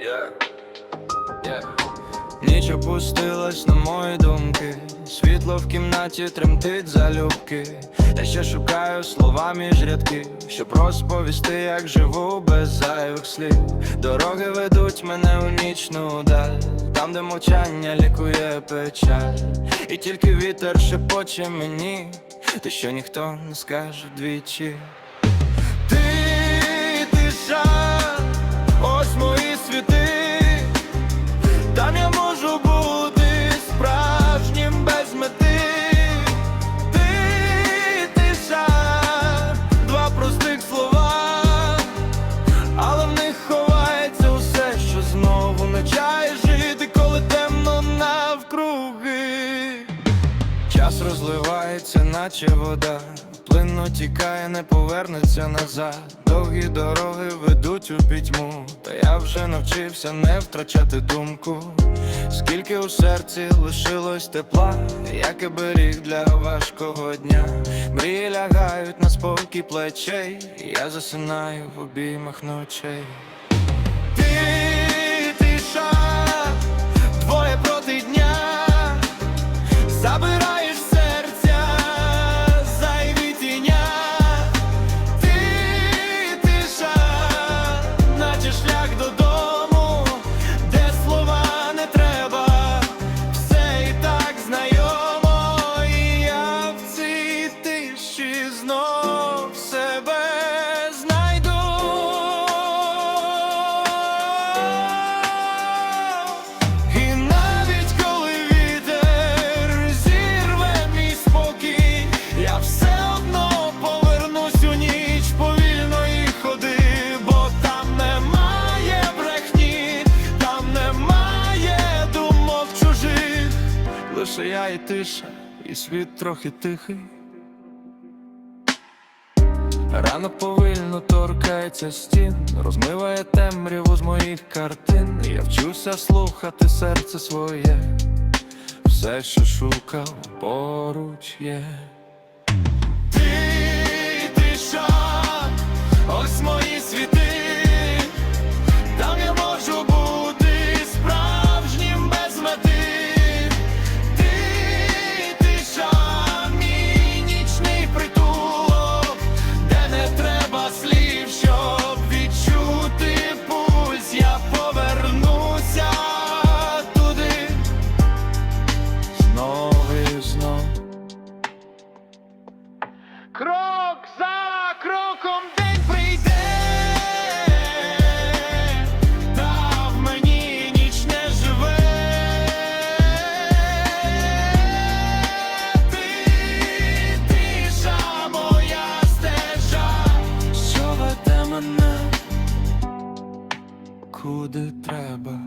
Yeah. Yeah. Ніч опустилась на мої думки, світло в кімнаті тремтить залюбки. Я ще шукаю слова між рядки, щоб розповісти, як живу без зайвих слів. Дороги ведуть мене у нічну даль, там, де мовчання лікує печаль, і тільки вітер шепоче мені, те, що ніхто не скаже двічі. Розливається, наче вода. Плинно тікає, не повернеться назад. Довгі дороги ведуть у пітьму. Та я вже навчився не втрачати думку. Скільки у серці лишилось тепла, як і беріг для важкого дня. Мрії лягають на спокій плечей. Я засинаю в обіймах ночей. Ти лише я і тиша, і світ трохи тихий. Ранок повільно торкається стін, розмиває темряву з моїх картин. Я вчуся слухати серце своє, все, що шукав, поруч є. Ти тиша, ось куди треба.